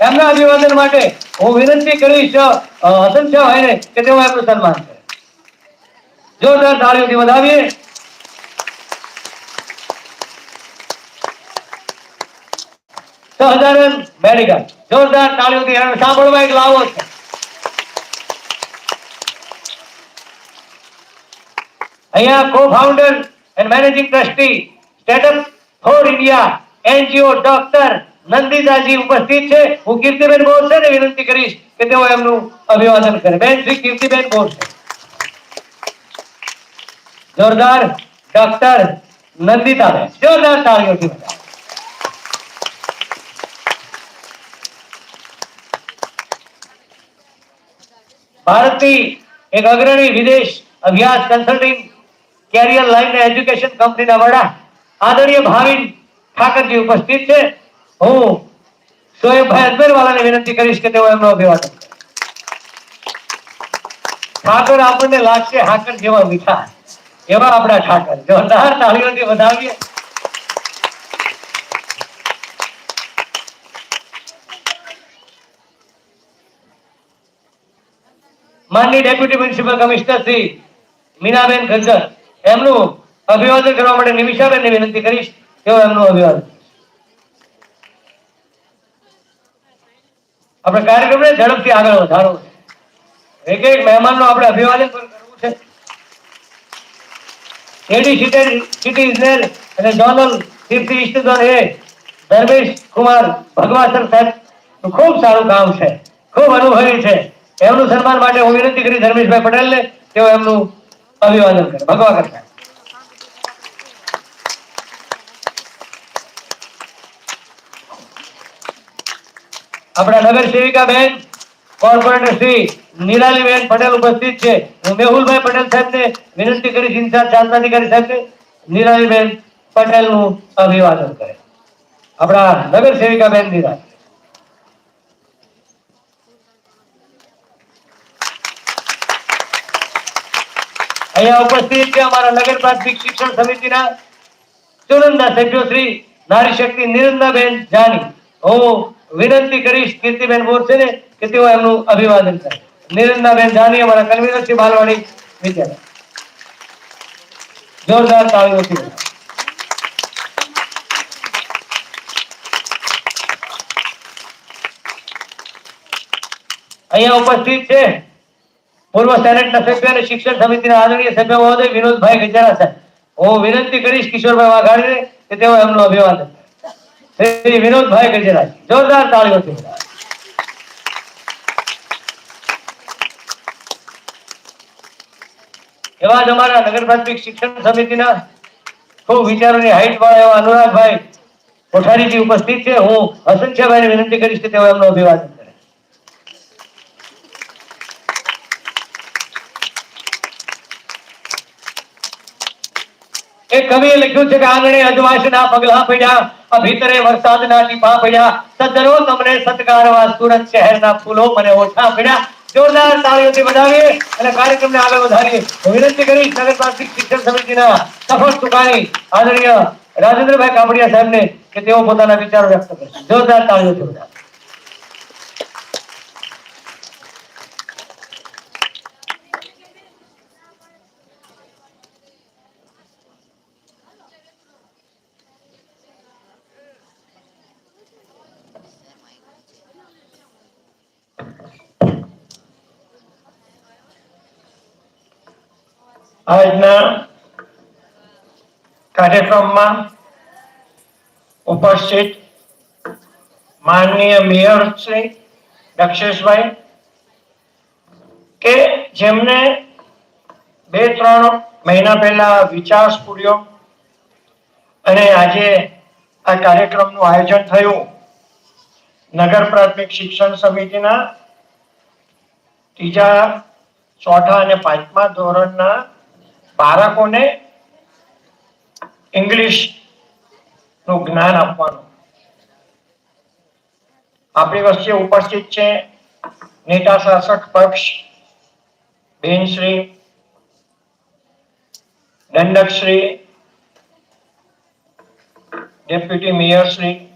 એમના અભિવાદન માટે હું વિનંતી કરીશ હસન હસન ભાઈને કે તેઓ એમનું સન્માન કરે. જોરદાર તાળીઓથી વધાવીએ. સહજાનંદ મેડિકલ. જોરદાર તાળીઓથી એને સાંભળવા એક લાવો છે. અહીંયા co founder and managing trustee startup for India NGO doctor Nandita ji ઉપસ્થિત છે. હું કીર્તિબેન બોરસેને વિનંતી કરીશ કે તેઓ એમનું અભિવાદન કરે. બેન શ્રી કીર્તિબેન બોરસે જોરદાર ડોક્ટર નંદિતાબેન જોરદાર તાળીઓથી. ભારતની એક અગ્રણી વિદેશ અભ્યાસ કન્સલ્ટિંગ કેરિયર લાઈન એજ્યુકેશન કંપનીના વડા આદરણીય ભાવિન ઠાકરજી ઉપસ્થિત છે. હું? શોએબભાઈ અજમેરવાલાને વિનંતી કરીશ કે તેઓ એમનો અભિવાદન ઠાકર આપણને લાગશે હાકર જેવા મીઠા. એવા આપણા ઠાકર. જોરદાર તાળીઓથી વધાવીએ. માનની deputy municipal commissioner Shri Minaben Gajjar એમનું અભિવાદન કરવા માટે નિમિષાબેનને વિનંતી કરીશ તેઓ એમનું અભિવાદન આપણે કાર્યક્રમને ઝડપથી આગળ વધારવો છે. એક એક મહેમાનનું આપણે અભિવાદન પણ કરવું છે. એડી સિટી સિટી ઇજનેર અને જોનલ તીર્થ ઇષ્ટધન એ ધર્મેશ કુમાર ભગવાસર સાહેબ ખૂબ સારું કામ છે. ખૂબ અનુભવી છે. એમનું સન્માન માટે હું વિનંતી કરી ધર્મેશભાઈ પટેલને તેઓ એમનું અભિવાદન કરે. ભગવા સાહેબ આપણા નગર સેવિકા બેન કોર્પોરેટર શ્રી નિરાલીબેન પટેલ ઉપસ્થિત છે. હું મેહુલભાઈ પટેલ સાહેબને વિનંતી કરીશ, ઇન્ચાર્જ શાસનાધિકારી સાહેબને નિરાલીબેન પટેલનું અભિવાદન કરે. આપણા નગર સેવિકા બેન નિરાલી અહીંયા ઉપસ્થિત છે અમારા નગર પ્રાથમિક શિક્ષણ સમિતિના ચુનંદા સભ્યો શ્રી નારી શક્તિ નિરંદાબેન જાની. હું વિનંતી કરીશ કીર્તિબેન બોરસેને કે તેઓ એમનું અભિવાદન કરે નિરંદાબેન જાની અમારા કન્વીનર છે બાલવાડી વિદ્યાલય જોરદાર તાળીઓથી. અહીંયા ઉપસ્થિત છે પૂર્વ સેનેટના સભ્ય અને શિક્ષણ સમિતિના આદરણીય સભ્ય મહોદય વિનોદભાઈ ગજારા સાહેબ હું વિનંતી કરીશ કિશોરભાઈ વાઘાણીને કે તેઓ એમનું અભિવાદન. શ્રી વિનોદભાઈ ગજરાજ જોરદાર તાળીઓથી એવા જ અમારા નગર પ્રાથમિક શિક્ષણ સમિતિના ખૂબ વિચારોની હાઈટ વાળા એવા અનુરાગભાઈ કોઠારીજી ઉપસ્થિત છે. હું અસંખ્યભાઈને વિનંતી કરીશ કે તેઓ એમનો અભિવાદન કરે એક કવિએ લખ્યું છે ઓછા પડ્યા જોરદાર તાળીઓથી વધાવીએ અને કાર્યક્રમને આગળ વધારીએ. વિનંતી કરીશ નગર સમિતિના સફળ સુકાની આદરણીય રાજેન્દ્રભાઈ કાપડિયા સાહેબને કે તેઓ પોતાના વિચારો વ્યક્ત કરશે. જોરદાર તાળીઓથી આજના કાર્યક્રમમાં ઉપસ્થિત માનનીય મેયર શ્રી દક્ષેશભાઈ કે જેમને બે ત્રણ મહિના પહેલા વિચાર સ્ફૂર્યો અને આજે આ કાર્યક્રમનું આયોજન થયું. નગર પ્રાથમિક શિક્ષણ સમિતિના ત્રીજા ચોથા અને પાંચમા ધોરણના બાળકોને ઇંગ્લિશનું જ્ઞાન આપવાનું. આપણી વચ્ચે ઉપસ્થિત છે. નેતા, શાસક, પક્ષ, બેનશ્રી, દંડકશ્રી દંડક શ્રી ડેપ્યુટી મેયર શ્રી